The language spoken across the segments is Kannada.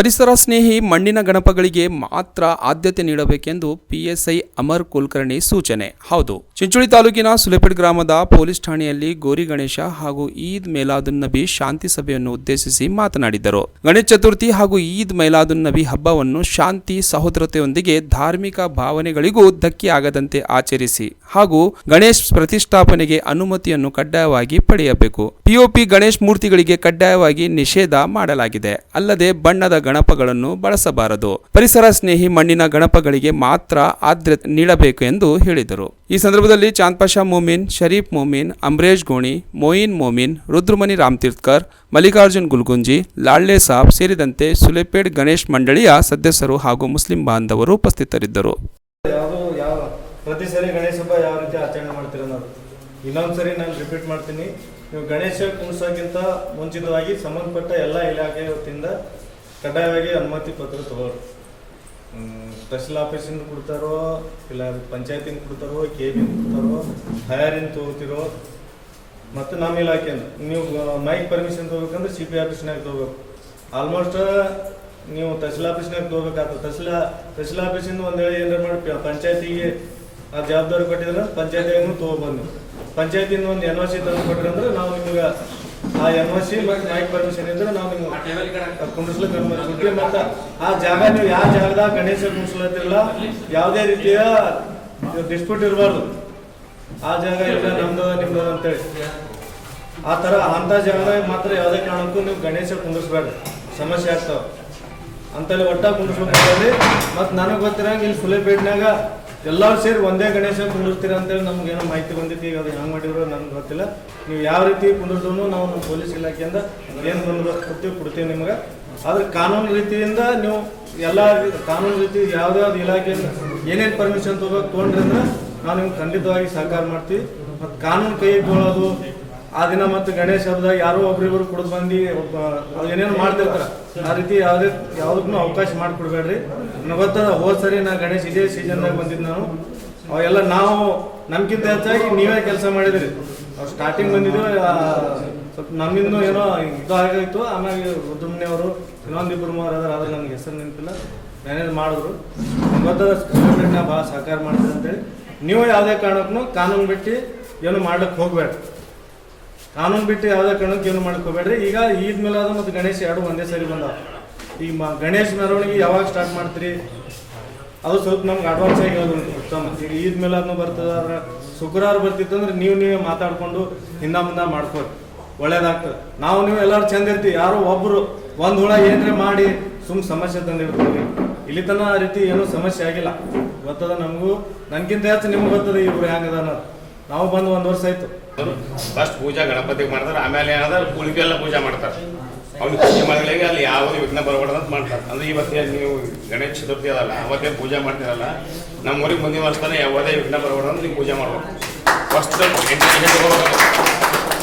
ಪರಿಸರ ಸ್ನೇಹಿ ಮಣ್ಣಿನ ಗಣಪಗಳಿಗೆ ಮಾತ್ರ ಆದ್ಯತೆ ನೀಡಬೇಕೆಂದು ಪಿಎಸ್ಐ ಅಮರ್ ಕುಲಕರ್ಣಿ ಸೂಚನೆ. ಹೌದು. ಚಿಂಚೋಳಿ ತಾಲೂಕಿನ ಸುಲೆಪೇಟ್ ಗ್ರಾಮದ ಪೊಲೀಸ್ ಠಾಣೆಯಲ್ಲಿ ಗೋರಿ ಗಣೇಶ ಹಾಗೂ ಈದ್ ಮೇಲಾದುನ್ ನಬಿ ಶಾಂತಿ ಸಭೆಯನ್ನು ಉದ್ದೇಶಿಸಿ ಮಾತನಾಡಿದರು. ಗಣೇಶ ಚತುರ್ಥಿ ಹಾಗೂ ಈದ್ ಮೈಲಾದುನ್ ನಬಿ ಹಬ್ಬವನ್ನು ಶಾಂತಿ, ಸಹೋದರತೆಯೊಂದಿಗೆ ಧಾರ್ಮಿಕ ಭಾವನೆಗಳಿಗೂ ಧಕ್ಕೆಯಾಗದಂತೆ ಆಚರಿಸಿ ಹಾಗೂ ಗಣೇಶ್ ಪ್ರತಿಷ್ಠಾಪನೆಗೆ ಅನುಮತಿಯನ್ನು ಕಡ್ಡಾಯವಾಗಿ ಪಡೆಯಬೇಕು. ಪಿಒಪಿ ಗಣೇಶ್ ಮೂರ್ತಿಗಳಿಗೆ ಕಡ್ಡಾಯವಾಗಿ ನಿಷೇಧ ಮಾಡಲಾಗಿದೆ. ಅಲ್ಲದೆ ಬಣ್ಣದ ಗಣಪಗಳನ್ನು ಬಳಸಬಾರದು. ಪರಿಸರ ಸ್ನೇಹಿ ಮಣ್ಣಿನ ಗಣಪಗಳಿಗೆ ಮಾತ್ರ ಆದ್ಯತೆ ನೀಡಬೇಕು ಎಂದು ಹೇಳಿದರು. ಈ ಸಂದರ್ಭದಲ್ಲಿ ಚಾಂದ್ ಪಾಷಾ ಮೋಮಿನ್, ಶರೀಫ್ ಮೋಮಿನ್, ಅಂಬರೇಶ್ ಗೋಣಿ, ಮೊಯಿನ್ ಮೊಮಿನ್, ರುದ್ರಮಣಿ ರಾಮತೀರ್ಥ್ಕರ್, ಮಲ್ಲಿಕಾರ್ಜುನ್ ಗುಲ್ಗುಂಜಿ, ಲಾಳ್ಳೆ ಸಾಬ್ ಸೇರಿದಂತೆ ಸುಲೆಪೇಡ್ ಗಣೇಶ್ ಮಂಡಳಿಯ ಸದಸ್ಯರು ಹಾಗೂ ಮುಸ್ಲಿಂ ಬಾಂಧವರು ಉಪಸ್ಥಿತರಿದ್ದರು. ಪ್ರತಿ ಸರಿ ಗಣೇಶ ಹಬ್ಬ ಯಾವ ರೀತಿ ಆಚರಣೆ ಮಾಡ್ತೀರ ಅನ್ನೋದು. ಇನ್ನೊಂದು ಸರಿ ನಾನು ರಿಪೀಟ್ ಮಾಡ್ತೀನಿ. ನೀವು ಗಣೇಶ ಕುಣಿಸೋಕ್ಕಿಂತ ಮುಂಚಿತವಾಗಿ ಸಂಬಂಧಪಟ್ಟ ಎಲ್ಲ ಇಲಾಖೆ ವತಿಯಿಂದ ಕಡ್ಡಾಯವಾಗಿ ಅನುಮತಿ ಪತ್ರ ತಗೋರಿ ತಹಸೀಲ್ ಆಫೀಸಿಂದ ಕೊಡ್ತಾರೋ, ಇಲ್ಲ ಪಂಚಾಯತಿಂದ ಕೊಡ್ತಾರೋ ಕೆ ಬಿಂದ ಕೊಡ್ತಾರೋ ಹಯರಿಂದ ತೊಗೋತಿರೋ, ಮತ್ತು ನಮ್ಮ ಇಲಾಖೆಯಿಂದ ನೀವು ಮೈಕ್ ಪರ್ಮಿಷನ್ ತಗೋಬೇಕಂದ್ರೆ ಸಿ ಪಿ ಆಫೀಸ್ನಾಗ ತೊಗೋಬೇಕು. ಆಲ್ಮೋಸ್ಟ್ ನೀವು ತಹಸೀಲ್ ಆಫೀಸ್ನಾಗ ತೊಗೋಬೇಕಾಗ್ತದೆ ತಹಸೀಲ್ ತಹಸೀಲ್ ಆಫೀಸಿಂದ ಒಂದು ವೇಳೆ ಏನಾರು ಮಾಡಿ ಪಂಚಾಯತಿಗೆ ಆ ಜವಾಬ್ದಾರಿ ಕೊಟ್ಟಿದ್ರೆ ಪಂಚಾಯತಿಗೂ ತೊಗೊಬಂದು. ಪಂಚಾಯತಿಯಿಂದ ಒಂದು ಎನ್ ಒ ಸಿ ತಂದು ಕೊಟ್ರಂದ್ರೆ ನಾವು ನಿಮ್ಗೆ ಆ ಎಂ ಎಸ್ ಸಿ ಮತ್ತು ಮೈಕ್ ಪರ್ಮಿಷನ್ ಇದ್ರೆ ನಾವು ನಿಮ್ಗೆ ಕುಂಡಿಸ್ಲಿಕ್ಕೆ ಅನುಮತಿ ಕೊಡ್ತೀವಿ ಮತ್ತು ಆ ಜಾಗ ನೀವು ಯಾವ ಜಾಗದಾಗ ಗಣೇಶ ಕುಂಡಿಸ್ಲತ್ತಿರಲ್ಲ ಯಾವುದೇ ರೀತಿಯ ಡಿಸ್ಪ್ಯೂಟ್ ಇರಬಾರ್ದು. ಆ ಜಾಗ ಇಲ್ಲ ನಮ್ದು, ನಿಮ್ದು ಅಂತೇಳಿ. ಆ ಥರ ಅಂಥ ಜಾಗದಾಗ ಮಾತ್ರ ಯಾವುದೇ ಕಾರಣಕ್ಕೂ ನೀವು ಗಣೇಶ ಕುಂದಿಸ್ಬೇಡ್ರಿ ಸಮಸ್ಯೆ ಆಗ್ತಾವ. ಅಂತೇಳಿ ಒಟ್ಟ ಕುಂಡಿಸ್ಬೇಕು ಮತ್ತು ನನಗೆ ಗೊತ್ತಿರಂಗೆ ಇಲ್ಲಿ ಸುಲೇಪೇಟ್ನಾಗ ಎಲ್ಲರೂ ಸೇರಿ ಒಂದೇ ಗಣೇಶ ಕುಂದಿರ್ತೀರ ಅಂತೇಳಿ ನಮ್ಗೇನೋ ಮಾಹಿತಿ ಬಂದಿತ್ತು. ಈಗ ಅದು ಹೆಂಗೆ ಮಾಡಿದ್ರು ನನಗೆ ಗೊತ್ತಿಲ್ಲ. ನೀವು ಯಾವ ರೀತಿ ಕುಂದಿರ್ದ್ರು ನಾವು ನಮ್ಮ ಪೊಲೀಸ್ ಇಲಾಖೆಯಿಂದ ಏನು ಬಂದ್ರು ಕೊಡ್ತೀವಿ ಕೊಡ್ತೀವಿ ನಿಮ್ಗೆ. ಆದ್ರೆ ಕಾನೂನು ರೀತಿಯಿಂದ ನೀವು ಎಲ್ಲ ಕಾನೂನು ರೀತಿ ಯಾವುದ್ಯಾವ್ದು ಇಲಾಖೆಯಿಂದ ಏನೇನು ಪರ್ಮಿಷನ್ ತಗೋ ತೊಗೊಂಡ್ರಿ ಅಂದ್ರೆ ನಾವು ನಿಮ್ಗೆ ಖಂಡಿತವಾಗಿ ಸಹಕಾರ ಮಾಡ್ತೀವಿ. ಮತ್ತು ಕಾನೂನು ಕೈ ಆ ದಿನ ಮತ್ತು ಗಣೇಶ ಹಬ್ಬದಾಗ ಯಾರೋ ಒಬ್ರಿಬ್ರು ಕುಡಿದು ಬಂದು ಒಬ್ಬ ಏನೇನು ಮಾಡ್ತಿರ್ತಾರ. ಆ ರೀತಿ ಯಾವುದೇ, ಯಾವುದಕ್ಕೂ ಅವಕಾಶ ಮಾಡಿಕೊಡ್ಬೇಡ್ರಿ. ನನಗೆ ಹೋದ್ ಸರಿ ನಾ ಗಣೇಶ ಇದೇ ಸೀಸನ್ದಾಗ ಬಂದಿದ್ದು ನಾನು. ಅವೆಲ್ಲ ನಾವು ನಮ್ಗಿಂತ ಹೆಚ್ಚಾಗಿ ನೀವೇ ಕೆಲಸ ಮಾಡಿದ್ರಿ. ಅವ್ರು ಸ್ಟಾರ್ಟಿಂಗ್ ಬಂದಿದ್ದು ಸ್ವಲ್ಪ ನಮ್ಮಿಂದ ಏನೋ ಇದು ಆಗಾಯ್ತು ಆಮೇಲೆ ರುದ್ರಮಣಿ ಅವರು ಇನ್ನೊಂದಿಬ್ಬರು ಮೂವರು ಅದಾರ, ಆದ್ರೆ ನನಗೆ ಹೆಸರು ನೆನಪಿಲ್ಲ. ಮ್ಯಾನೇಜ್ ಮಾಡಿದ್ರು. ಗೊತ್ತದ ನಾ ಭಾಳ ಸಹಕಾರ ಮಾಡ್ತಾರೆ ಅಂತೇಳಿ. ನೀವು ಯಾವುದೇ ಕಾರಣಕ್ಕೂ ಕಾನೂನು ಬಿಟ್ಟು ಏನು ಮಾಡ್ಲಿಕ್ಕೆ ಹೋಗ್ಬೇಡ ಕಾನೂನು ಬಿಟ್ಟು ಯಾವುದೇ ಕಾರಣಕ್ಕೆ ಏನು ಮಾಡ್ಕೋಬೇಡ್ರಿ. ಈಗ ಈದ್ ಮೇಲಾದ ಮತ್ತು ಗಣೇಶ ಎರಡು ಒಂದೇ ಸರಿ ಬಂದ ಈಗ ಮ, ಗಣೇಶ ಮೆರವಣಿಗೆ ಯಾವಾಗ ಸ್ಟಾರ್ಟ್ ಮಾಡ್ತೀರಿ? ಅದು ಸ್ವಲ್ಪ ನಮ್ಗೆ ಅಡ್ವಾನ್ಸ್ ಆಗಿ ಹೇಳೋದು ಉತ್ತಮ. ಈಗ ಈದ್ ಮೇಲಾದ್ನು ಬರ್ತದ ಶುಕ್ರವಾರ ಬರ್ತಿತ್ತು ಅಂದ್ರೆ ನೀವು ನೀವೇ ಮಾತಾಡ್ಕೊಂಡು ಹಿಂದ ಮುಂದ ಮಾಡ್ಕೊರಿ ಒಳ್ಳೇದಾಗ್ತದೆ. ನಾವು ನೀವು ಎಲ್ಲರೂ ಚಂದ ಇರ್ತೀವಿ. ಯಾರೋ ಒಬ್ರು ಒಂದ್ ಹುಳ ಏನ್ರೆ ಮಾಡಿ ಸುಮ್ ಸಮಸ್ಯೆ ತಂದಿರ್ತೀವಿ. ಇಲ್ಲಿ ತನ ಆ ರೀತಿ ಏನೂ ಸಮಸ್ಯೆ ಆಗಿಲ್ಲ. ಗೊತ್ತದ ನಮಗೂ? ನನ್ಗಿಂತ ಹೆಚ್ಚು ನಿಮ್ಗೆ ಗೊತ್ತದ ಇವ್ರು ಹೆಂಗದ ಅನ್ನೋದು. ನಾವು ಬಂದು ಒಂದು ವರ್ಷ ಆಯ್ತು. ಫಸ್ಟ್ ಪೂಜಾ ಗಣಪತಿಗೆ ಮಾಡ್ತಾರೆ, ಆಮೇಲೆ ಏನದ ಎಲ್ಲ ಪೂಜೆ ಮಾಡ್ತಾರೆ. ಅವ್ನಿಗೆ ಪೂಜೆ ಮಾಡಿಗಳಿಗೆ ಅಲ್ಲಿ ಯಾವ ವಿಘ್ನ ಅಂತ ಮಾಡ್ತಾರೆ. ಅಂದ್ರೆ ಇವತ್ತೇ ನೀವು ಗಣೇಶ ಚತುರ್ಥಿ ಅದಲ್ಲ, ಅವತ್ತೇ ಪೂಜೆ ಮಾಡ್ತೀರಲ್ಲ ನಮ್ಮ ಊರಿಗೆ ಮುಂದಿನ ವರ್ಷ ಯಾವುದೇ ವಿಘ್ನ ಬರಬಾರ್ದು ಅಂತ ನೀವು ಪೂಜೆ ಮಾಡ್ಬೇಕು. ಫಸ್ಟ್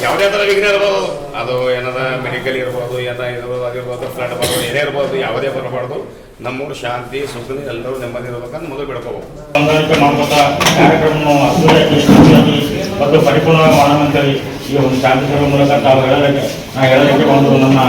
ಯಾವುದೇ ಥರ ವಿಘ್ನ ಇರ್ಬೋದು. ಅದು ಏನಾರ ಮೆಡಿಕಲ್ ಇರ್ಬೋದು, ಏನ ಇರ್ಬೋದು ಅದಿರ್ಬೋದು ಫ್ಲಡ್ ಬರ್ಬೋದು ಏನೇ ಇರ್ಬೋದು, ಯಾವುದೇ ಬರಬಾರ್ದು. ನಮ್ಮೂರು ಶಾಂತಿ, ಸುಖ, ಎಲ್ಲರೂ ನೆಮ್ಮದಿ ಇರ್ಬೇಕಂತ ಮೊದಲು ಬಿಡ್ಕೋಬೇಕು. ಕಾರ್ಯಕ್ರಮವನ್ನು ಮತ್ತು ಪರಿಪೂರ್ಣವಾಗಿ ಮಾಡೋಣ ಅಂತೇಳಿ ಈ ಒಂದು ಶಾಂತಿ ಸಭೆ ಮೂಲಕ ತಾವು ಹೇಳಲಿಕ್ಕೆ ಹೇಳಲಿಕ್ಕೆ ಒಂದು ನನ್ನ